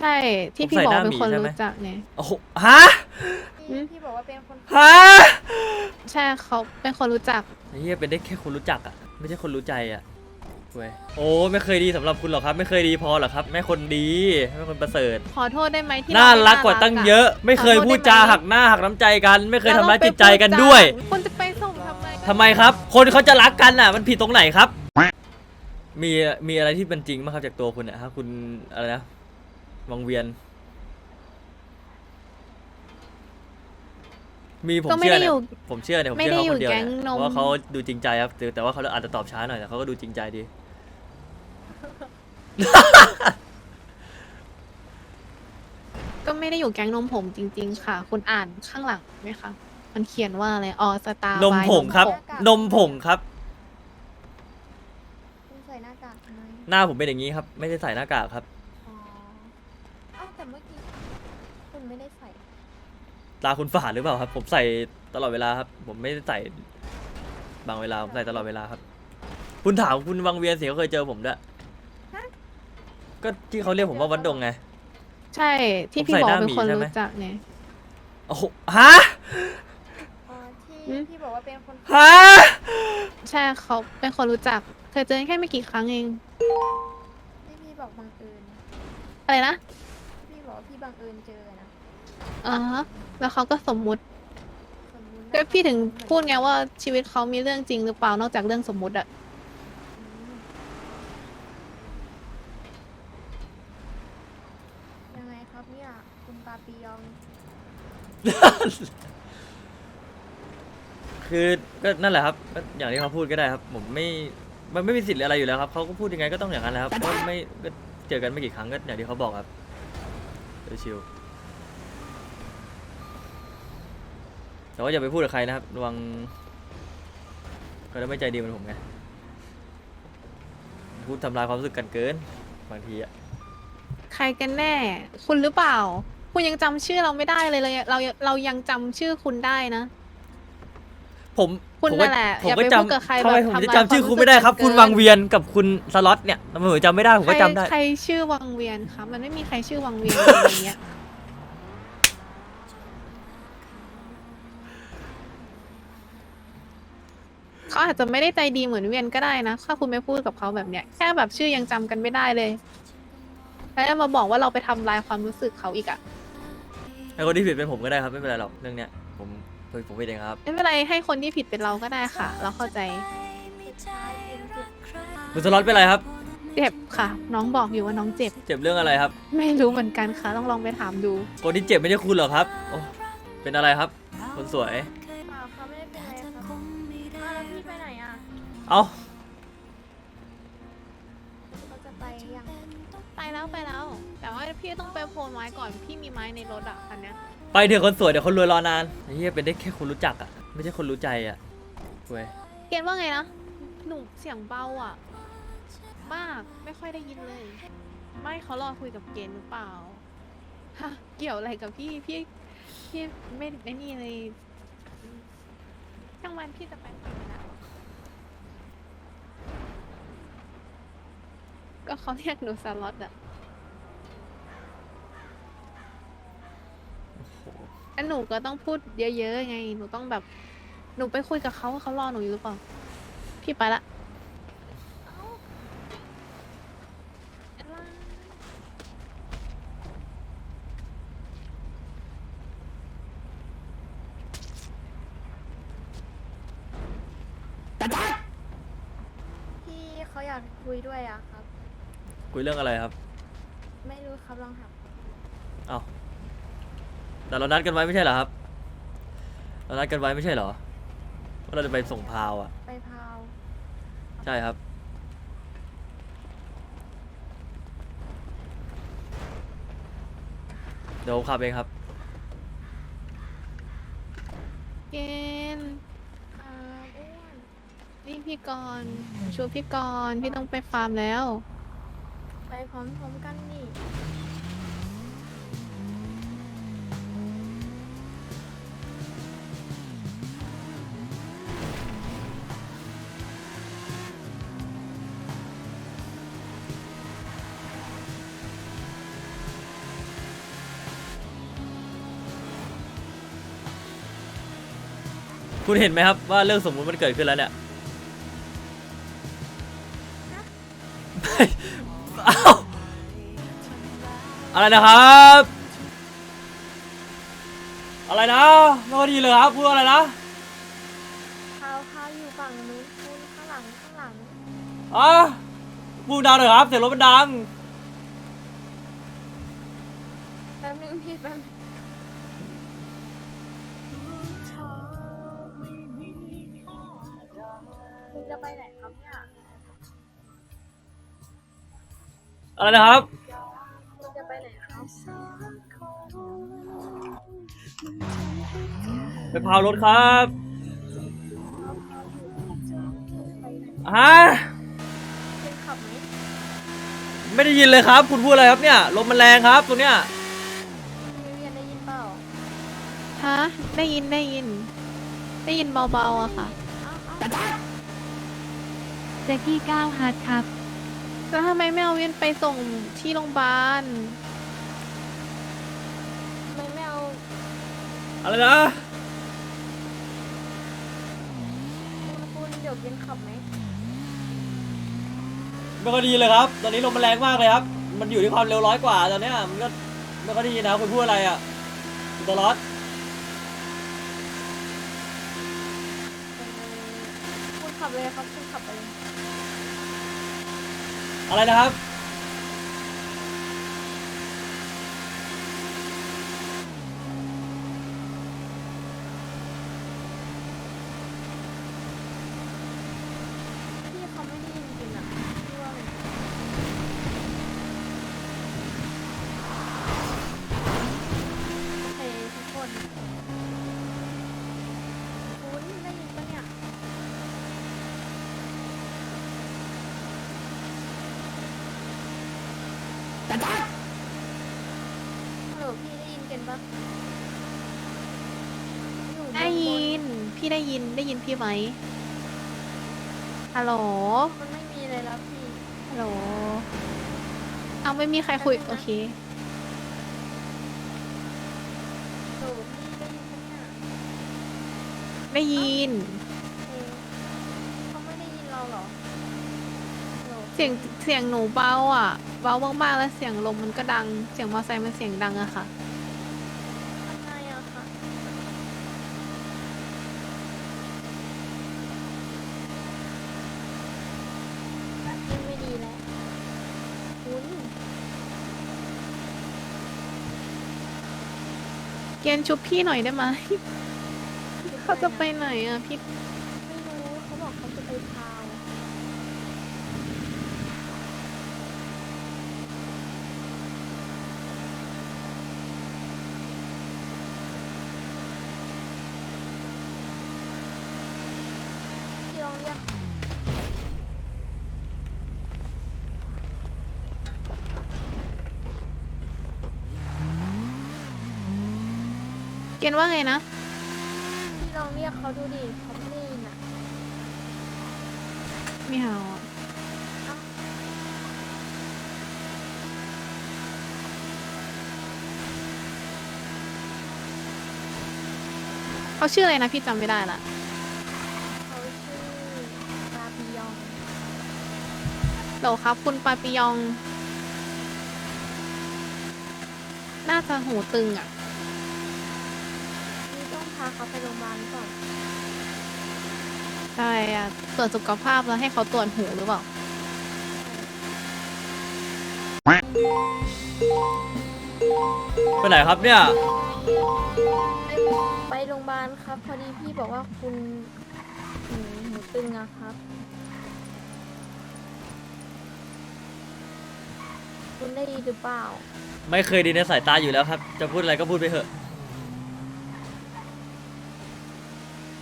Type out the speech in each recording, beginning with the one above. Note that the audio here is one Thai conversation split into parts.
ใช่ที่พี่ผมใส่บอกหน้าเป็นหมีคนใช่ไหมรู้จักไงโอ้โหฮะอืมพี่บอกว่าเป็นคนฮะใช่เขาเป็นคนรู้จักไอ้เหี้ยเป็นได้แค่คนรู้จักอะ ไม่ใช่คนรู้ใจอะเว้ยโอ้ไม่เคยดีสำหรับคุณหรอกครับ ไม่เคยดีพอหรอกครับแม่คนดีแม่คนประเสริฐ ขอโทษได้ไหมที่น่าเไม่รักกว่าตั้งเยอะ ไม่เคยขอโทษพูดจาได้ไหมหักหน้าหักน้ำใจกัน ไม่เคยแล้ทำร้ายไปจิตใจกันพูด้วยคุณจะไปส่งทำไมทำไมครับ คนเขาจะรักกันอะ มันผิดตรงไหนครับ มีมีอะไรที่เป็นจริงไหมครับจากตัวคุณเนี่ยฮะคุณอะไรนะ วังเวียน มีผมก็ไม่เชื่อได้เนี่อยยู่ผมเชื่อเนี่ยผมไม่เชื่อได้เขาคนเดียวอยู่แก๊เนี่ยงนม เพราะว่าเขาดูจริงใจครับแต่แต่ว่าเขาอาจจะตอบช้าหน่อยแต่เขาก็ดูจริงใจดี ก็ไม่ได้อยู่แก๊งนมผมจริง ๆ ค่ะ คุณอ่านข้างหลังไหมคะ มันเขียนว่าอะไรออสตาร์นมผงครับ นมผงครับ คุณใส่หน้ากากทำไมหน้าผมเป็นอย่างนี้ครับ ไม่ได้ใส่หน้ากากครับ อ๋อเอ้าแต่เมื่อกี้คุณไม่ได้ใส่ ตาคุณฝาดหรือเปล่าครับ ผมใส่ตลอดเวลาครับ ผมไม่ได้ใส่บางเวลาผมใส่ตลอดเวลาครับ คุณถามคุณวังเวียนสิเขาเคยเจอผมด้วยก็ที่เขาเรียกผมว่าวัดดงไง ใช่ ที่ผมพี่ใส่บอกหน้าเป็นหมีคนใช่ไหม รู้จักไง โอ้โหฮะอ๋อที่อืมพี่บอกว่าเป็นคนฮะใช่เขาเป็นคนรู้จัก เคยเจอกันแค่ไม่กี่ครั้งเอง ที่พี่บอกบังเอิญอะไรนะพี่บอกว่าพี่บังเอิญเจอนะอ่าฮะ แล้วเขาก็สมมุติสมมุตินะก็พี่ถึงพูดไงว่าชีวิตเขามีเรื่องจริงหรือเปล่านอกจากเรื่องสมมุติอะอืมยังไงครับเนี่ยคุณปาปียอง คือก็นั่นแหละครับก็อย่างที่เขาพูดก็ได้ครับ ผมไม่มันไม่มีสิทธิ์อะไรอยู่แล้วครับเขาก็พูดยังไงก็ต้องอย่างนั้นแหละครับก็ไม่ก็เจอกันไม่กี่ครั้งก็อย่างที่เขาบอกครับชิวๆ แต่ว่าอย่าไปพูดกับใครนะครับ ระวังก็จะไม่ใจดีเหมือนผมไง พูดทำลายความรู้สึกกันเกิน บางทีอะใครกันแน่ คุณหรือเปล่า คุณยังจำชื่อเราไม่ได้เลยเลยเราเรายังจำชื่อคุณได้นะ ผมคุณผมก็นั่นแหละผมอย่าก็ไปจพูดกับใครำทำไมแบบผมทำจะลายจำชื่อความคุณไม่ได้ครับรู้สึกคุณเกินวังเวียนกับคุณสล็อตเนี่ยทำไมผมจำไม่ได้ผมก็จำได้ ใครใครชื่อวังเวียนคะมันไม่มีใครชื่อวังเวียน อะไรเงี้ย เขาอาจจะไม่ได้ใจดีเหมือนเวียนก็ได้นะ ถ้าคุณไม่พูดกับเขาแบบเนี้ยแค่แบบชื่อยังจำกันไม่ได้เลยแล้วจะมาบอกว่าเราไปทำลายความรู้สึกเขาอีกอะไอ้คนที่ผิดเป็นผมก็ได้ครับไม่เป็นไรหรอกเรื่องเนี้ยผมผมผมผิดเองครับไม่เป็นไรให้คนที่ผิดเป็นเราก็ได้ค่ะ เราเข้าใจสุดท้ายคุณเจ็บคุณสล็อตเป็นไรครับ เจ็บค่ะ น้องบอกอยู่ว่าน้องเจ็บ เจ็บเรื่องอะไรครับ ไม่รู้เหมือนกันค่ะต้องลองไปถามดู คนที่เจ็บไม่ใช่คุณหรอกครับโอ้เป็นอะไรครับ คนสวย พี่ไปไหนอะเอ้าเขาจะไปยังไปแล้วไปแล้ว แต่ว่าพี่ต้องไปโพลไม้ก่อนพี่มีไม้ในรถอะคันเนี้ยไปเถอะคนสวยเดี๋ยวคนรวยรอนานไอ้เหี้ยเป็นได้แค่คนรู้จักอะไม่ใช่คนรู้ใจอะเว้ยเกณฑ์ว่าไงนะหนูเสียงเบาอะ มากไม่ค่อยได้ยินเลย ไม่เขารอคุยกับเกณฑ์หรือเปล่าฮะเกี่ยวอะไรกับพี่พี่พี่ไม่ไม่นี่เลยช่างวันพี่จะไป ก็เขาเรียกหนูสล็อตอะแล้วหนูก็ต้องพูดเยอะๆไง หนูต้องแบบ หนูไปคุยกับเขาว่าเขารอหนูอยู่หรือเปล่า พี่ไปละบ๊ายบายพี่เขาอยากคุยด้วยอะครับ คุยเรื่องอะไรครับไม่รู้ครับลองถามเอ้าแต่เรานัดกันไว้ไม่ใช่เหรอครับ เรานัดกันไว้ไม่ใช่เหรอว่าเราจะไปส่งพาวอะ ไปพาวใช่ครับ เดี๋ยวผมขับเองครับ เกณฑ์อ่าอ้วนนี่พี่กรณ์ช่วยพี่กรณ์พี่ต้องไปฟาร์มแล้ว ไปพร้อมๆกันนี่คุณเห็นไหมครับว่าเรื่องสมมุติมันเกิดขึ้นแล้วเนี่ย อะไรนะครับ อะไรนะไม่ค่อยดีเลยครับพูดอะไรนะพาวพาวอยู่ฝั่งนู้นคุณข้างหลังข้างหลังอะพูดดังหน่อยครับเสียงรถมันดังแป๊บนึงพี่แป๊บนึงคุณจะไปไหนครับเนี่ยอะไรนะครับ ไปพาวรถครับฮะเป็นขับไหมไม่ได้ยินเลยครับ คุณพูดอะไรครับเนี่ยลมมันแรงครับตรงเนี้ยพี่วิเวียนได้ยินเปล่าฮะได้ยินได้ยิน ได้ยินเบาๆอะค่ะอ้าวอ้าวแจ็คกี้ก้าวฮาร์ดครับแล้วทำไมไม่เอาเวียนไปส่งที่โรงพยาบาล ทำไมไม่เอา อะไรนะคุณคุณเดี๋ยวเวียนขับไหมไม่ค่อยดีเลยครับ ตอนนี้ลมมันแรงมากเลยครับ มันอยู่ที่ความเร็วร้อยกว่าตอนเนี้ยมันก็ไม่ค่อยดีนะคุณพูดอะไรอะคุณตลอดคุณขับเลยครับคุณขับไปเลยอะไรนะครับ พี่ได้ยินได้ยินพี่ไหมฮัลโหลมันไม่มีเลยแล้วพี่ ฮัลโหลเอาไม่มีใครคุย โอเคโหลพี่ได้ยินปะเนี่ยได้ยิน เออเขาไม่ได้ยินเราเหรอฮัลโหลเสียงเสียงหนูเบาอะ เบามากๆแล้วเสียงลมมันก็ดัง เสียงมอเตอร์ไซค์มันเสียงดังอะค่ะ ทำไงอะคะยิ่งไม่ดีแล้วคุณ เกณฑ์ชุบพี่หน่อยได้ไหมเขาจะไปไหนอะพี่ ไม่รู้เขาบอกเขาจะไปพาวพี่ลองเรียก เกณฑ์ว่าไงนะ พี่ลองเรียกเขาดูดิเขาไม่ได้ยินอะไม่เอาอะเอ้าเขาชื่ออะไรนะพี่จำไม่ได้ละ เขาชื่อปาปิยองโหลครับ คุณปาปิยอง น่าจะหูตึงอะนี่ต้องพาเขาไปโรงพยาบาลก่อนใช่อะตรวจสุขภาพแล้วให้เขาตรวจหูหรือเปล่า ไปไหนครับเนี่ย ไปไปโรงพยาบาลครับ พอดีพี่บอกว่าคุณหูหูตึงอะครับ คุณได้ดีหรือเปล่า ไม่เคยดีในสายตาอยู่แล้วครับ จะพูดอะไรก็พูดไปเถอะ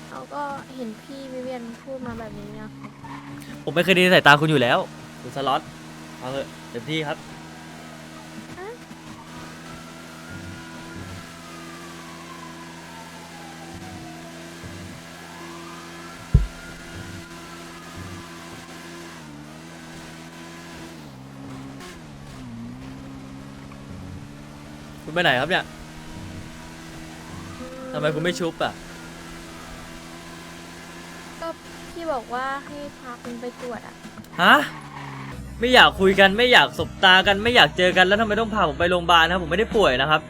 เขา ก็เห็นพี่วิเวียนพูดมาแบบนี้นะครับผมไม่เคยดีในสายตาคุณอยู่แล้ว คุณสล็อตเอาเถอะเต็มที่ครับ คุณไปไหนครับเนี่ยทำไมคุณไม่ชุบอะ บอกว่าให้พาคุณไปตรวจอะฮะไม่อยากคุยกันไม่อยากสบตากันไม่อยากเจอกันแล้วทำไมต้องพาผมไปโรงพยาบาลนะครับผมไม่ได้ป่วยนะครับ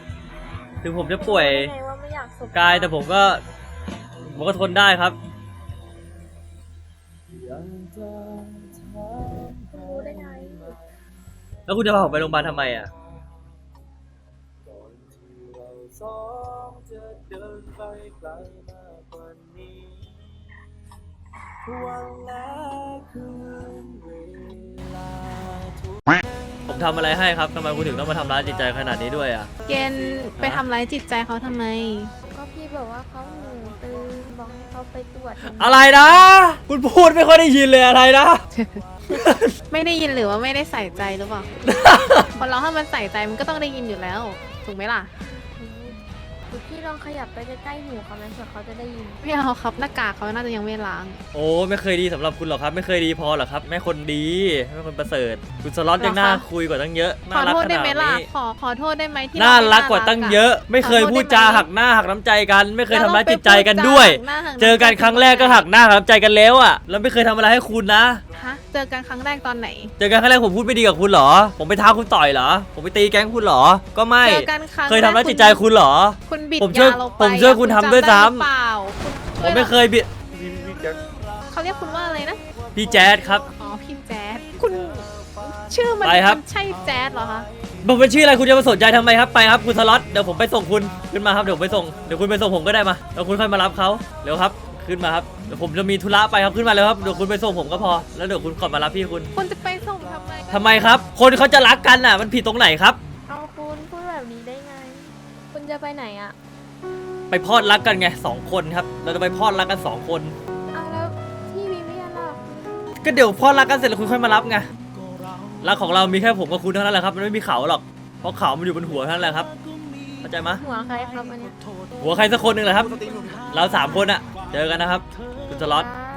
ถึงผมจะป่วยไงว่าไม่อยากสบกายแต่ผมก็ผมก็ทนได้ครับคุณรู้ได้ไงแล้วคุณจะพาผมไปโรงพยาบาลทำไมอะ ผมทำอะไรให้ครับทำไมคุณถึงต้องมาทำร้ายจิตใจขนาดนี้ด้วยอะ เกณฑ์ไปทำร้ายจิตใจเขาทำไม ก็พี่บอกว่าเขาหูตึงบอกให้เขาไปตรวจอะไรนะ คุณพูดไม่ค่อยได้ยินเลยอะไรนะ ไม่ได้ยินหรือว่าไม่ได้ใส่ใจหรือเปล่า คนเราถ้ามันใส่ใจมันก็ต้องได้ยินอยู่แล้ว ถูกไหมล่ะหรือ พี่ลองขยับไปใกล้ๆหูเขาไหมเผื่อเขาจะได้ยิน ไม่เอาครับหน้ากากเขาน่าจะยังไม่ล้าง โอ้ไม่เคยดีสำหรับคุณหรอกครับ ไม่เคยดีพอหรอกครับแม่คนดีแม่คนประเสริฐ คุณสล็อตยังน่าคุยกว่าตั้งเยอะขอน่ารักโทษขได้นาดไหมล่ะนี้ขอขอโทษได้ไหมที่น่าเไม่รักกว่าตั้งเยอะ ไม่เคยพูดจาหักหน้าหักน้ำใจกัน ไม่เคยทำร้ายจิตใจกันด้วย เจอกันครั้งแรกก็หักหน้าหักน้ำใจกันแล้วอะแล้วไม่เคยทำอะไรให้คุณนะ ฮะเจอกันครั้งแรกตอนไหน เจอกันครั้งแรกผมพูดไม่ดีกับคุณเหรอ ผมไปท้าคุณต่อยเหรอ ผมไปตีแก๊งคุณเหรอ ก็ไม่ เจอกันครั้งเคยทำร้ายจิตใจคุณเหรอ คุณบิดผมช่วยยาเราไปผมช่วยคุณทำด้วยซ้ำจำไหรือเปล่าผมไม่เคยบิดเขาเรียกคุณว่าอะไรนะ พี่แจ๊ดครับ อ๋อพี่แจ๊ดคุณชื่อมันไปครับ มันใช่แจ๊ดเหรอคะ ผมเป็นชื่ออะไรคุณจะมาสนใจทำไมครับไปครับคุณสล็อตเดี๋ยวผมไปส่งคุณขึ้นมาครับเดี๋ยวผมไปส่งเดี๋ยวคุณไปส่งผมก็ได้มาแล้วคุณค่อยมารับเขาเร็วครับขึ้นมาครับเดี๋ยวผมจะมีธุระไปครับขึ้นมาเลยครับเดี๋ยวคุณไปส่งผมก็พอ แล้วเดี๋ยวคุณกลับมารับพี่คุณคุณจะไปส่งทำไมทำไมครับ คนเขาจะรักกันอะมันผิดตรงไหนครับ เอาคุณพูดแบบนี้ได้ไง คุณจะไปไหนอะ ไปพลอดรักกันไงสองคนครับ เราจะไปพลอดรักกันสองคน เอาแล้วพี่วิเวียนล่ะก็เดี๋ยวพลอดรักกันเสร็จแล้วคุณค่อยมารับไงรักของเรามีแค่ผมกับคุณเท่านั้นแหละครับมันไม่มีเขาหรอกเพราะเขามันอยู่บนหัวเท่านั้นแหละครับเข้าใจไหมยหัวใครครับอันเนี้ยหัวใครสักคนหนึ่งแหละครับ เราสามคนอะเจอกันนะครับคุณสล็อต ครับ